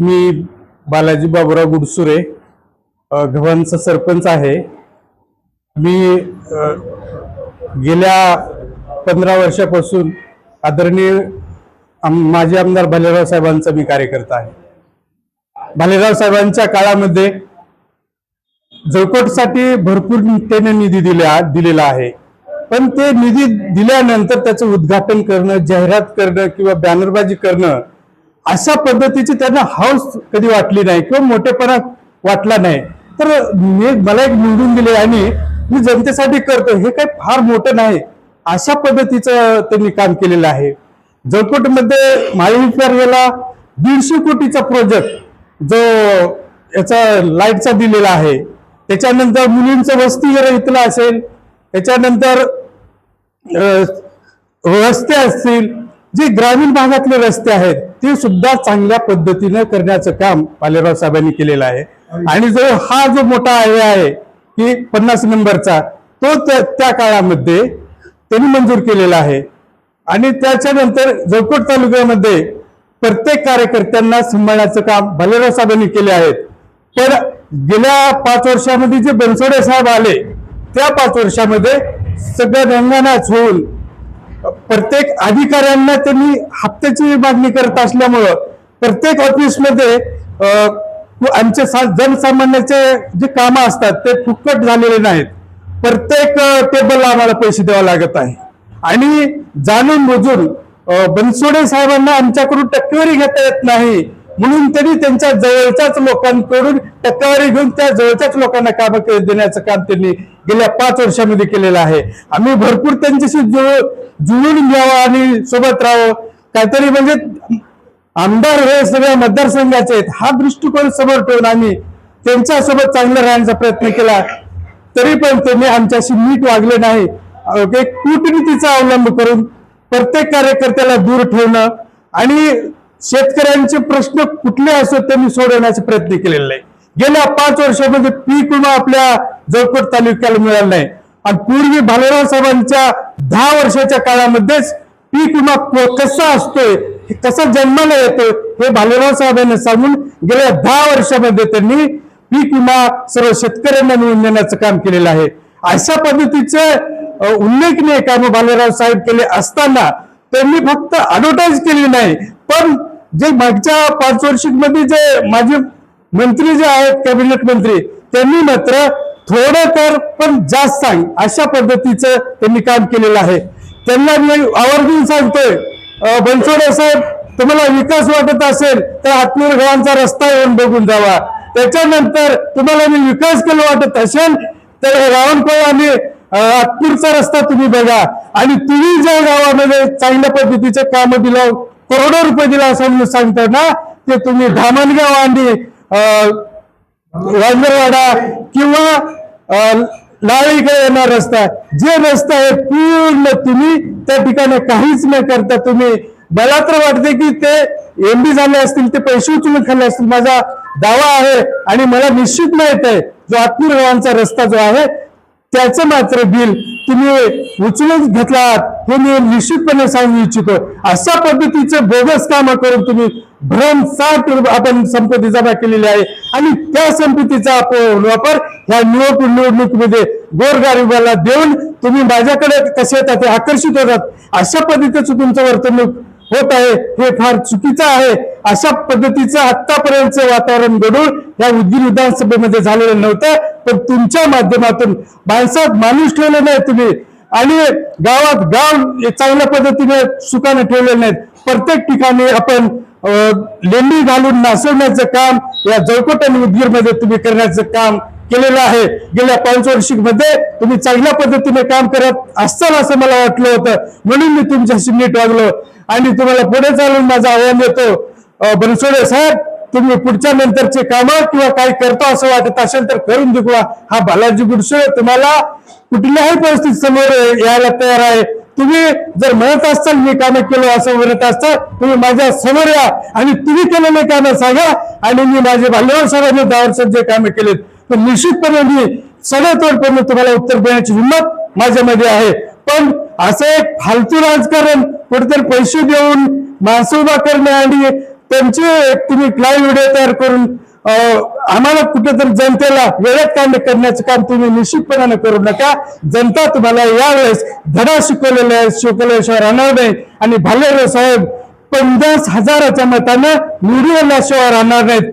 मी बालाजी बाबुराव गुडसुरे अ, सरपंच आहे. मी गेल्या पंधरा वर्षापासून आदरणीय आम- माजी आमदार भालेराव साहेबांचा मी कार्यकर्ता आहे. भालेराव साहेबांच्या काळामध्ये जळकोटसाठी भरपूर त्याने निधी दिला दिलेला आहे. पण ते निधी दिल्यानंतर त्याचं उद्घाटन करणं जाहिरात करणं किंवा बॅनरबाजी करणं अशा पद्धतीची त्यांना हौस कधी वाटली नाही किंवा मोठेपणा वाटला नाही. तर मी मला एक निवडून दिले आणि मी जनतेसाठी करतो हे काही फार मोठं नाही. अशा पद्धतीचं त्यांनी काम केलेलं आहे. जळकोटमध्ये गेला दीडशे कोटीचा प्रोजेक्ट जो याचा लाईटचा दिलेला आहे. त्याच्यानंतर मुलींचं वसतिगृह इथलं असेल. त्याच्यानंतर रस्ते असतील. जे ग्रामीण भागातले रस्ते आहेत ते सुद्धा चांगल्या पद्धतीनं करण्याचं काम पालेराव साहेबांनी केलेलं आहे. आणि जो हा जो मोठा आहे आहे की पन्नास नंबरचा तो त्या- त्या काळामध्ये त्यांनी मंजूर केलेला आहे. आणि त्याच्यानंतर जळकोट तालुक्यामध्ये प्रत्येक कार्यकर्त्यांना सांभाळण्याचं काम भालेराव साहेबांनी केले आहेत. पण गेल्या पाच वर्षामध्ये जे बनसोडे साहेब आले त्या पाच वर्षामध्ये सगळं रंगानाच होऊन प्रत्येक अधिकाऱ्यांना त्यांनी हप्त्याची मागणी करत असल्यामुळं प्रत्येक ऑफिसमध्ये आमचे सा- जनसामान्याचे जे कामं असतात ते फुकट झालेले नाहीत. प्रत्येक टेबलला आम्हाला पैसे द्यावे लागत आहे. आणि जाणून बुजून बनसोडे साहेबांना आमच्याकडून टक्केवारी घेता येत नाही. म्हणून त्यांनी त्यांच्या जवळच्याच लोकांकडून टक्केवारी घेऊन त्या जवळच्याच लोकांना काम देण्याचं काम त्यांनी गेल्या पाच वर्षामध्ये केलेलं आहे. आम्ही भरपूर त्यांच्याशी जुळ जुळून घ्यावं आणि सोबत राहावं. काहीतरी म्हणजे आमदार हे सगळ्या मतदारसंघाचे आहेत. हा दृष्टिकोन समोर ठेवून आम्ही त्यांच्यासोबत चांगलं राहण्याचा प्रयत्न केला. तरी पण त्यांनी आमच्याशी नीट वागले नाही. एक कूटनीतीचा अवलंब करून प्रत्येक कार्यकर्त्याला दूर ठेवणं आणि शेतकऱ्यांचे प्रश्न कुठले असो त्यांनी सोडवण्याचा प्रयत्न केलेला नाही. गेल्या पाच वर्षामध्ये पीक विमा आपल्या जळकोट तालुक्याला मिळाला नाही. आणि पूर्वी भालेराव साहेबांच्या दहा वर्षाच्या काळामध्येच पीक विमा कसा असतोय हे कसा जन्माला येतोय हे भालेराव साहेबांनी सांगून गेल्या दहा वर्षामध्ये त्यांनी पीक विमा सर्व शेतकऱ्यांना मिळवून देण्याचं काम केलेलं आहे. अशा पद्धतीचे उल्लेखनीय काम भालेराव साहेब केले असताना त्यांनी फक्त अॅडव्हर्टाईज केली नाही पण जे मागच्या पाच वर्षामध्ये जे माझे मंत्री जे आहेत कॅबिनेट मंत्री त्यांनी मात्र थोडं तर पण जास्त सांग अशा पद्धतीचं त्यांनी काम केलेलं आहे. त्यांना मी आवर्जून सांगतोय बनसोडे साहेब तुम्हाला विकास वाटत असेल तर हातनूर गावांचा रस्ता येऊन बघून जावा. त्याच्यानंतर तुम्हाला मी विकास केला वाटत असेल तर रावणकोळ आणि अ, रस्ता तुम्ही बघा. आणि तुम्ही ज्या गावामध्ये चांगल्या पद्धतीचे काम दिलं करोडो रुपये दिला असं म्हणून सांगता ना ते तुम्ही धामणगाव आणि राजवाडा किंवा लाळीकडे येणार रस्ता जे रस्ता आहे पूर्ण तुम्ही त्या ठिकाणी काहीच न करता तुम्ही मला तर वाटते की ते एमडी झाले असतील ते पैसे उचलून खाल्ले असतील माझा दावा आहे आणि मला निश्चित माहीत आहे जो आत्मीर रस्ता जो आहे त्याचं मात्र बिल तुम्ही उचलून घेतलात हे मी निश्चितपणे सांगू इच्छितो. अशा पद्धतीचे बोगस काम करून तुम्ही भ्रमसाठ आपण संपत्ती जमा केलेली आहे. आणि त्या संपत्तीचा आपण वापर ह्या निवडणूक निवडणुकीमध्ये गोरगरिबाला देऊन तुम्ही माझ्याकडे कसे येतात ते आकर्षित होतात. अशा पद्धतीचं तुमचं वर्तणूक होत आहे हे फार चुकीचं आहे. अशा पद्धतीचं आतापर्यंतचं वातावरण घडून या उदगीर विधानसभेमध्ये झालेलं नव्हतं पण तुमच्या माध्यमातून माणसात माणूस ठेवले नाही तुम्ही. आणि गावात गाव चांगल्या पद्धतीने सुखाने ठेवले नाहीत. प्रत्येक ठिकाणी आपण लेंडी घालून नासवण्याचं काम या जळकोट आणि उदगीरमध्ये तुम्ही करण्याचं काम केलेलं आहे. गेल्या पाच वर्षीमध्ये तुम्ही चांगल्या पद्धतीने काम करत असताना असं मला वाटलं होतं. म्हणून मी तुमच्याशी नीट वागलो. आणि तुम्हाला पुढे चालून माझं आव्हान देतो बनसोडे साहेब तुम्ही पुढच्या नंतरचे कामं किंवा काही करतो असं वाटत असेल तर करून दाखवा. हा बालाजी गुडसोळे तुम्हाला कुठल्याही परिस्थिती समोर यायला तयार आहे. तुम्ही जर म्हणत असाल मी कामं केलो असं म्हणत असताल तुम्ही माझ्यासमोर या. आणि तुम्ही केलेले कामं सांगा. आणि मी माझे भाल्यवान साहेबांनी दहा वर्षात जे कामं केलेत तर निश्चितपणे मी सगळ्या तोडपणे तुम्हाला उत्तर देण्याची हिंमत माझ्यामध्ये आहे. पण असं एक फालतू राजकारण कुठेतरी पैसे देऊन माणसं उभा करणे आणि त्यांचे तुम्ही लाईव्ह व्हिडिओ तयार करून आम्हाला कुठेतरी जनतेला वेळेत कांड करण्याचं काम तुम्ही निश्चितपणाने करू नका. जनता तुम्हाला यावेळेस धडा शिकवलेला आहे शिकवल्याशिवाय राहणार नाही. आणि भालेराव साहेब पन्नास हजाराच्या मतानं निवडून शिवाय राहणार नाहीत.